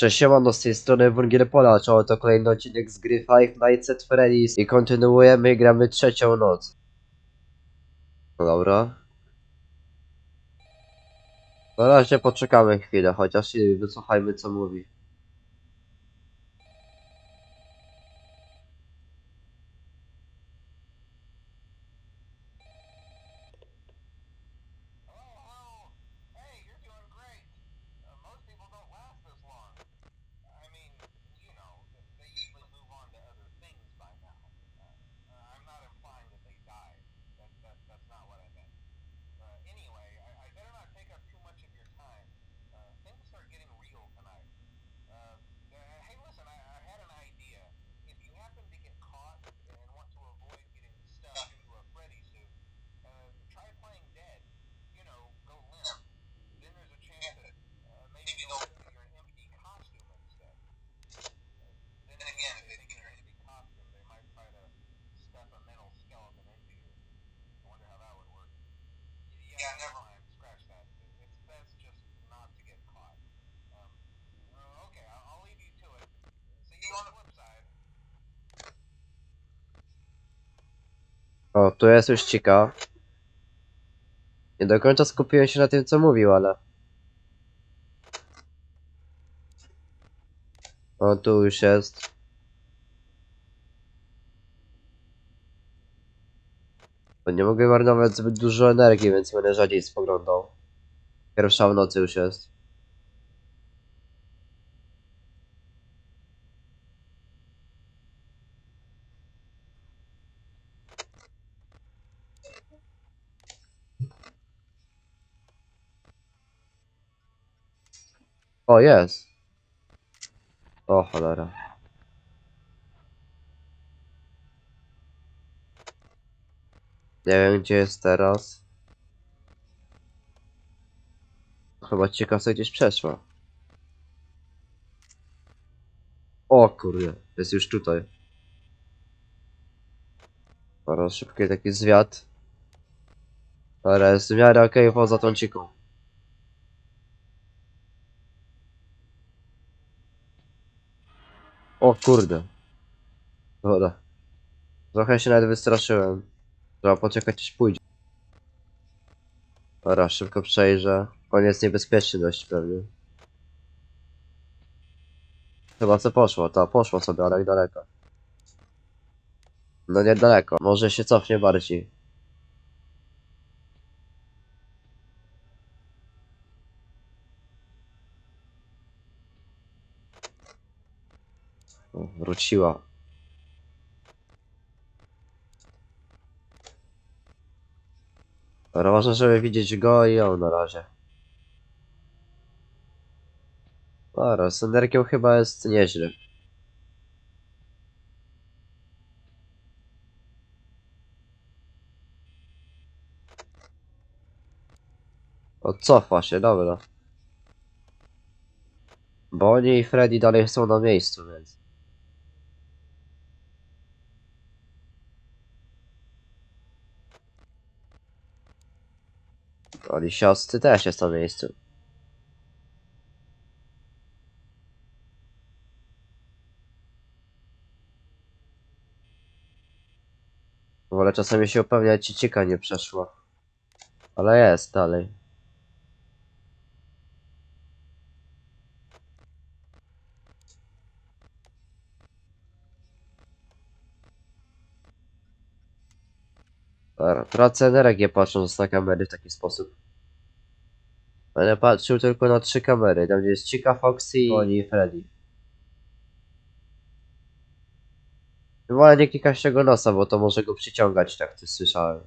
Cześć, siemano, z tej strony Wungiel Pola, czoło to kolejny odcinek z gry Five Nights at Freddy's i kontynuujemy, gramy trzecią noc. No dobra. Na razie poczekamy chwilę, chociaż i wysłuchajmy co mówi. O, tu jest już cika. Nie do końca skupiłem się na tym co mówił, ale... O, tu już jest. Bo nie mogę marnować zbyt dużo energii, więc będę rzadziej spoglądał. Pierwsza w nocy już jest. O, jest. O, cholera. Nie wiem, gdzie jest teraz. Chyba ciekaw, co gdzieś przeszła. O kurde, jest już tutaj. Teraz szybki taki zwiat. Ale jest w miarę okej poza tą ciką. O kurde. Dobra. Trochę się nawet wystraszyłem. Trzeba poczekać aż pójdzie. Dobra, szybko przejrzę. On jest niebezpieczny dość pewnie. Chyba co poszło, to poszło sobie, ale daleko. No niedaleko, może się cofnie bardziej. O, wróciła. Dobra, ważne, żeby widzieć go i ją na razie. Dobra, z energią chyba jest nieźle. O, cofa się, dobra. Bonnie i Freddy dalej są na miejscu, więc... Ali siostry też jest na miejscu. Wolę czasami się upewniać, czy cieka nie przeszła. Ale jest dalej. Tracę energię patrząc na kamery w taki sposób. Będę patrzył tylko na trzy kamery, tam gdzie jest Chica, Foxy, Bonnie i Freddy. Chyba nie klikać tego nosa, bo to może go przyciągać, tak coś słyszałem.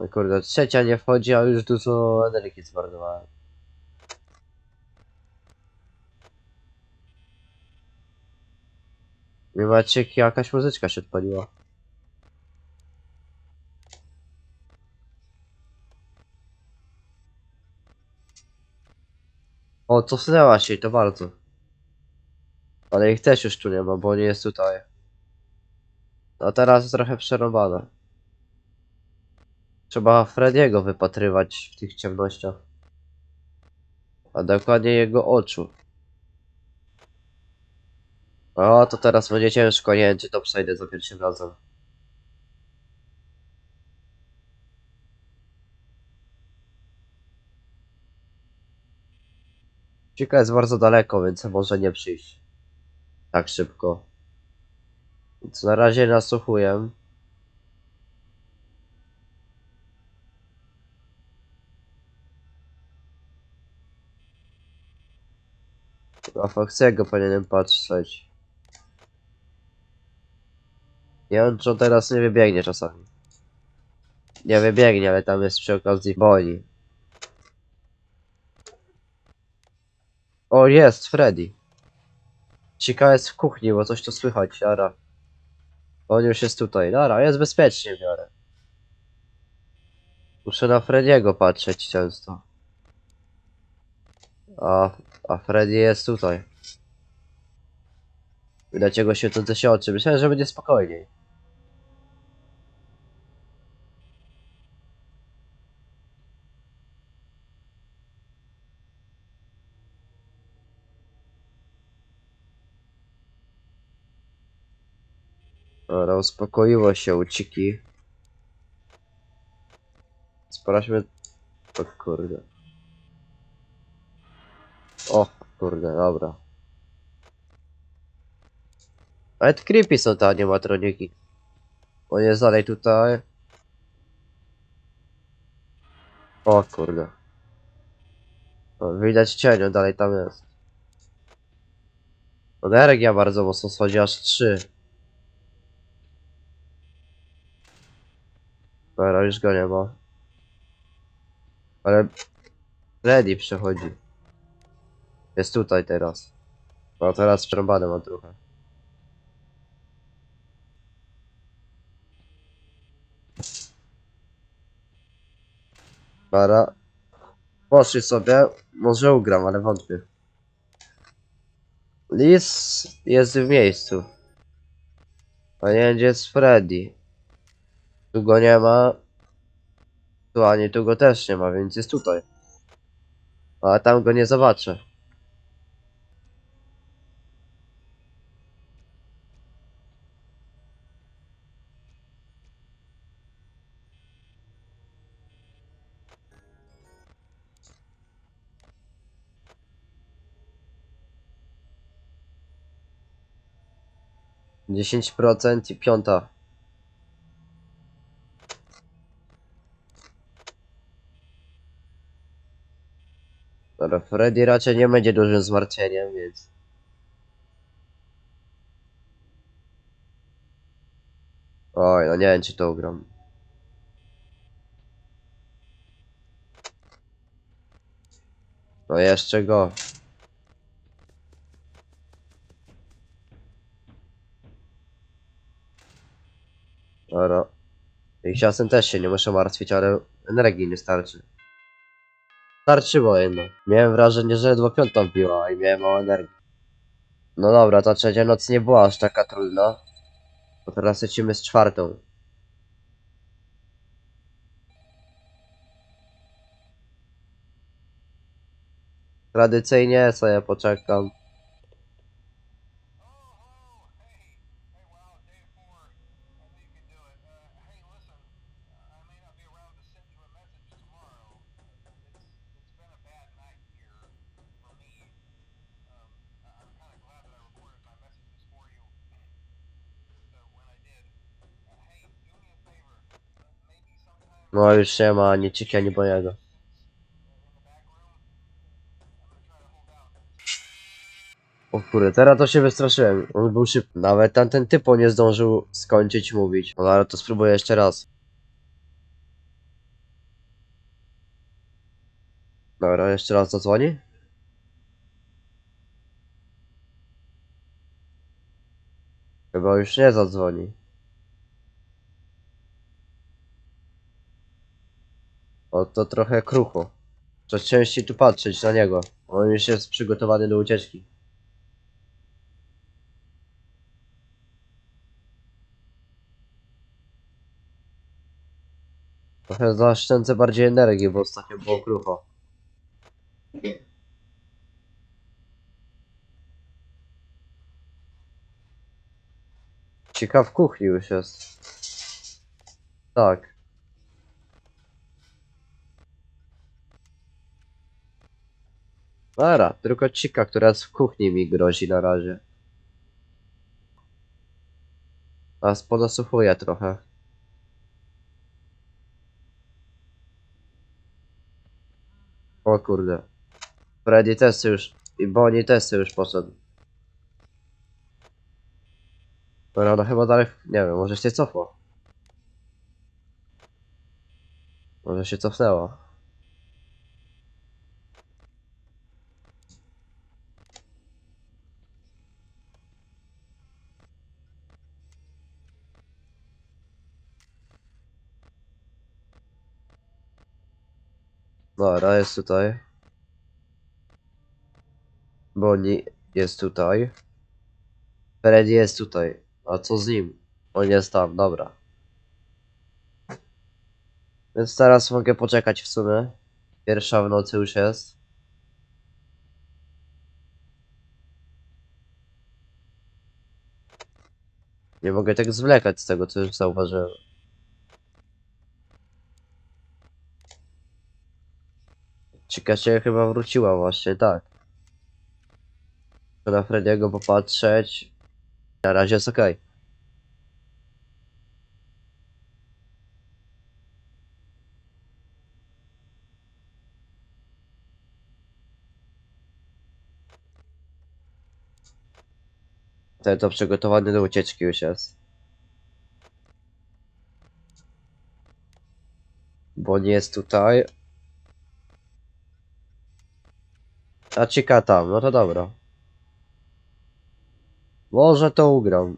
No kurde, trzecia nie wchodzi, a już dużo energii zmarnowałem. Nie macie, jakaś muzyczka się odpaliła. O, cofnęła się to bardzo. Ale ich też już tu nie ma, bo nie jest tutaj. No teraz jest trochę przerąbane. Trzeba Frediego wypatrywać w tych ciemnościach. A dokładnie jego oczu. O, to teraz będzie ciężko, nie wiem czy to przejdę za pierwszym razem. Chica jest bardzo daleko, więc może nie przyjść. Tak szybko. Więc na razie nasłuchuję. A Foxego powinienem patrzeć. Nie czy on teraz nie wybiegnie czasami. Nie wybiegnie, ale tam jest przy okazji boli. O, jest, Freddy. Chica jest w kuchni, bo coś tu słychać, Jara. On już jest tutaj. Dobra, jest bezpiecznie w miarę. Muszę na Frediego patrzeć często. A, a Freddy jest tutaj. Widać jego świecące się oczy. Myślałem, że będzie spokojniej. Dobra, się u Ciki. Sprawdźmy... O kurde. O kurde, dobra. Ale creepy są te animatroniki. On jest dalej tutaj. O kurde. Widać cieniu, dalej tam jest. Energia bardzo mocno schodzi, aż 3. Dobra, już go nie ma. Ale... Freddy przechodzi. Jest tutaj teraz. No teraz przerąbane mam trochę. Bara. Poszli sobie. Może ugram, ale wątpię. Lis jest w miejscu. A nie gdzie jest Freddy. Tu go nie ma. Tu ani tu go też nie ma, więc jest tutaj. A tam go nie zobaczę. Dziesięć procent i piąta. Freddy raczej nie będzie dużym zmartwieniem, więc... Oj, no nie wiem czy to ugram. No jeszcze go. Dobra. I czasem też się nie muszę martwić, ale energii nie starczy. Starczyło jednak. Miałem wrażenie, że ledwo piąta wbiła i miałem mało energii. No dobra, ta trzecia noc nie była aż taka trudna. Bo teraz lecimy z czwartą. Tradycyjnie sobie poczekam. No już nie ma ani Ciki, ani out. O kurde, teraz to się wystraszyłem. On był szybki. Nawet tamten typo nie zdążył skończyć mówić. No ale to spróbuję jeszcze raz. Dobra, jeszcze raz zadzwoni. Chyba już nie zadzwoni. Bo to trochę krucho. Coraz częściej tu patrzeć na niego. On już jest przygotowany do ucieczki. Trochę zaoszczędzę bardziej energii, bo ostatnio było krucho. Ciekaw kuchni już jest. Tak. Dobra, tylko cika, która jest w kuchni mi grozi na razie. Teraz podosłuchuję trochę. O kurde. Freddy też już... I Bonnie też już poszedł. Dobra, no chyba dalej... Nie wiem, może się cofło. Może się cofnęło. Dobra, jest tutaj. Bonnie jest tutaj. Freddy jest tutaj. A co z nim? On jest tam, dobra. Więc teraz mogę poczekać w sumie. Pierwsza w nocy już jest. Nie mogę tak zwlekać z tego, co już zauważyłem. Cika się chyba wróciła właśnie, tak. Na Frediego popatrzeć. Na razie jest okej. Ten to przygotowany do ucieczki już jest. Bo nie jest tutaj. A Cika tam, no to dobra. Może to ugram.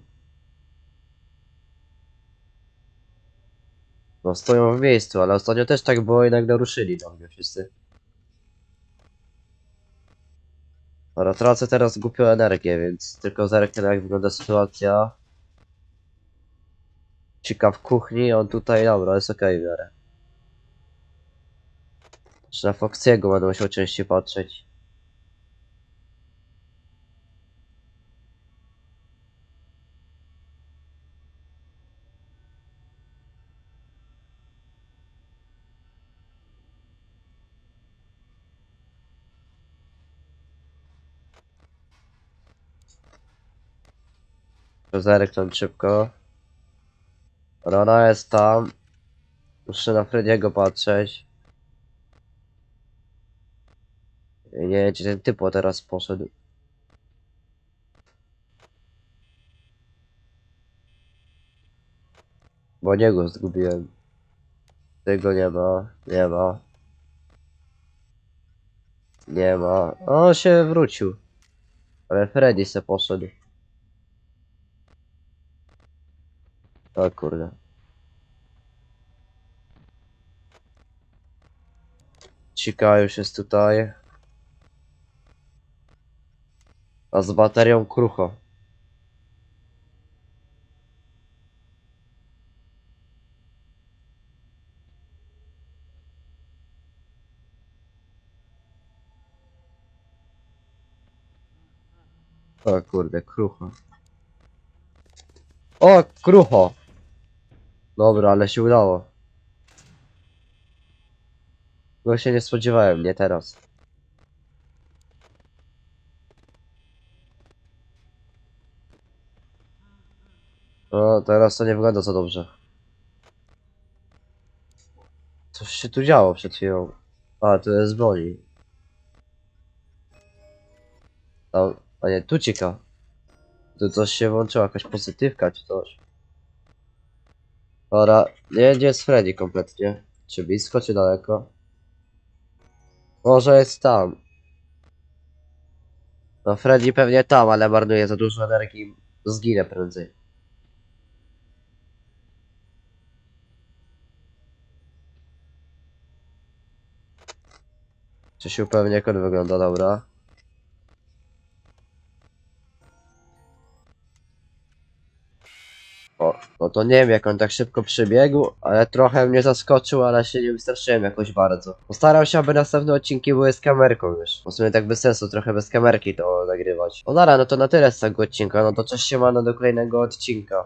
No stoją w miejscu, ale ostatnio też tak było i nagle ruszyli do mnie wszyscy. Dobra, tracę teraz głupią energię, więc tylko zerknę jak wygląda sytuacja. Cika w kuchni, on tutaj, dobra, jest okej w miarę. Czy na Foxiego będę musiał częściej patrzeć. Zerknąć szybko. Rona jest tam. Muszę na Frediego patrzeć. Nie wiem, gdzie ten typo teraz poszedł. Bo niego zgubiłem. Tego nie ma, nie ma. Nie ma. On się wrócił. Ale Freddy se poszedł. O kurde. Cika już jest tutaj. A z baterią krucho. O kurde, krucho. O, krucho! Dobra, ale się udało. Bo się nie spodziewałem, nie teraz. O, teraz to nie wygląda za dobrze. Coś się tu działo przed chwilą. A, to jest. Tam, a nie, tu cika. Tu coś się włączyło, jakaś pozytywka czy coś. Dobra, nie gdzie jest Freddy kompletnie. Czy blisko, czy daleko? Może jest tam. No Freddy pewnie tam, ale marnuje za dużo energii. Zginę prędzej. Czy się upewnię jak on wygląda, dobra. To nie wiem jak on tak szybko przybiegł, ale trochę mnie zaskoczył, ale się nie wystraszyłem jakoś bardzo. Postaram się, aby następne odcinki były z kamerką już. W sumie tak bez sensu trochę bez kamerki to nagrywać. No dobra, no to na tyle z tego odcinka, no to cześć się do kolejnego odcinka.